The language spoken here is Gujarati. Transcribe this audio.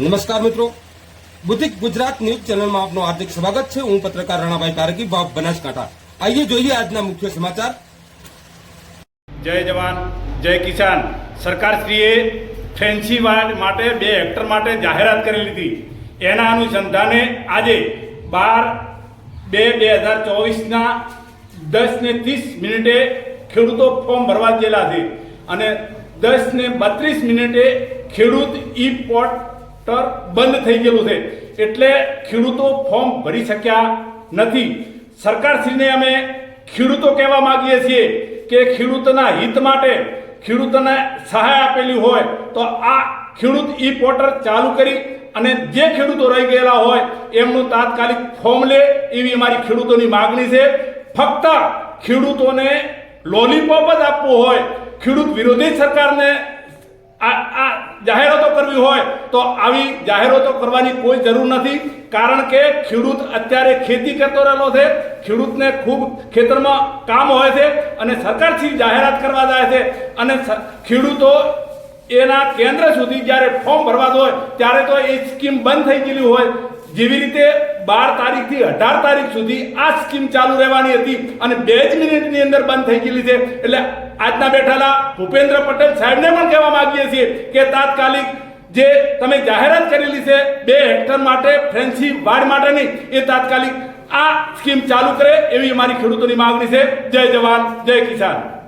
નમસ્કાર મિત્રો. બુદ્ધિક ગુજરાત ન્યૂઝ ચેનલમાં આપનું હાર્દિક સ્વાગત છે. હું પત્રકાર રાણાભાઈ તારકી બાપ બનાસકાંઠા. આઈએ જોઈએ આજના મુખ્ય સમાચાર. જય જવાન, જય કિસાન. સરકારશ્રીએ ફેન્સી માટે બે હેક્ટર માટે જાહેરાત કરી લીધી. એના અનુસંધાને આજે બાર બે બે હજાર ચોવીસના દસ ને ત્રીસ મિનિટે ખેડૂતો ફોર્મ ભરવા ગયેલા છે. અને દસ ને બત્રીસ મિનિટે ખેડૂત ઈ પોર્ટર બંધ થઈ ગયેલું છે. એટલે ખેડૂતો ફોર્મ ભરી શક્યા નથી. સરકારશ્રીને અમે ખેડૂતો કહેવા માગીએ છીએ કે ખેડૂતના હિત માટે ખેડૂતોને સહાય આપેલી હોય તો આ ખેડૂત ઈ પોર્ટલ ચાલુ કરી અને જે ખેડૂતો રહી ગયેલા હોય એમનું તાત્કાલિક ફોર્મ લે એવી અમારી ખેડૂતોની માગણી છે. ફક્ત ખેડૂતોને લોલીપોપ જ આપવું હોય. ખેડૂત વિરોધી સરકારને આ આ જાહેરાતો કરવી હોય તો આવી જાહેરાતો કરવાની કોઈ જરૂર નથી. કારણ કે ખેડૂત અત્યારે ખેતી કરતો રહેલો છે. ખેડૂતને ખૂબ ખેતરમાં કામ હોય છે અને સરકારથી જાહેરાત કરવા જાય છે. અને ખેડૂતો એના કેન્દ્ર સુધી જ્યારે ફોર્મ ભરવા હોય, ત્યારે તો એ સ્કીમ બંધ થઈ ગયેલી હોય. જેવી રીતે બાર તારીખથી અઢાર તારીખ સુધી આ સ્કીમ ચાલુ રહેવાની હતી અને બે જ મિનિટની અંદર બંધ થઈ ગયેલી છે. એટલે આજના બેઠેલા ભૂપેન્દ્ર પટેલ સાહેબને પણ કહેવા માગીએ છીએ કે તાત્કાલિક જે તમે જાહેરાત કરેલી છે, બે હેક્ટર માટે ફેન્સી વાડ માટેની, એ તાત્કાલિક આ સ્કીમ ચાલુ કરે એવી અમારી ખેડૂતોની માંગણી છે. જય જવાન, જય કિસાન.